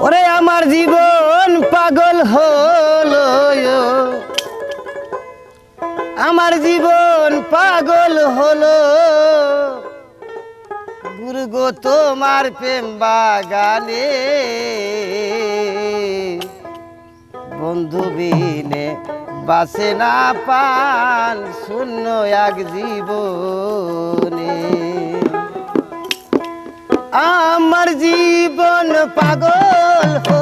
ওরে আমার জীবন পাগল হল আমার জীবন পাগল হলো। গুরগো তোমার প্রেম বাগানে। বন্ধুবিনে বাসে না পান শূন্য এক জীবনে। আমার জীবন পাগল হো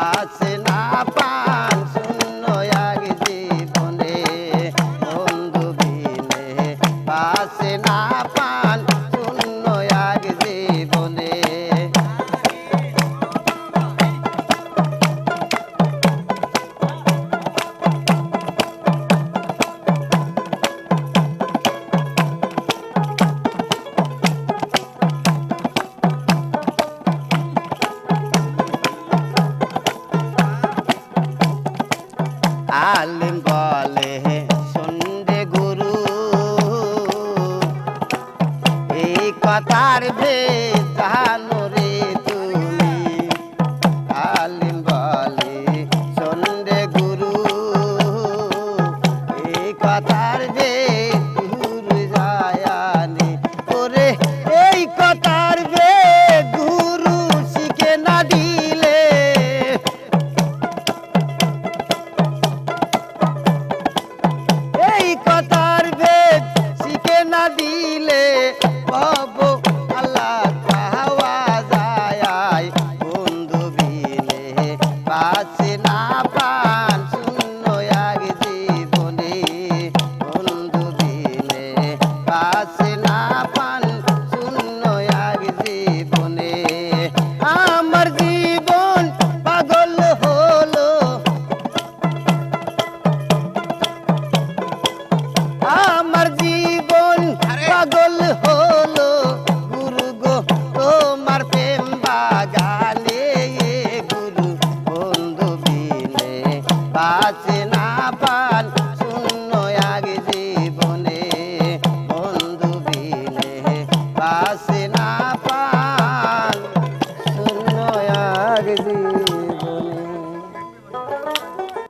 বাসনা পা আলিম বলে সন্ধে গুরু। এই কথার ভেদ জানো রে তুমি আলিম বলে সন্ধে গুরু। এই কথার ভেদ দূর যায় ওরে এই কথা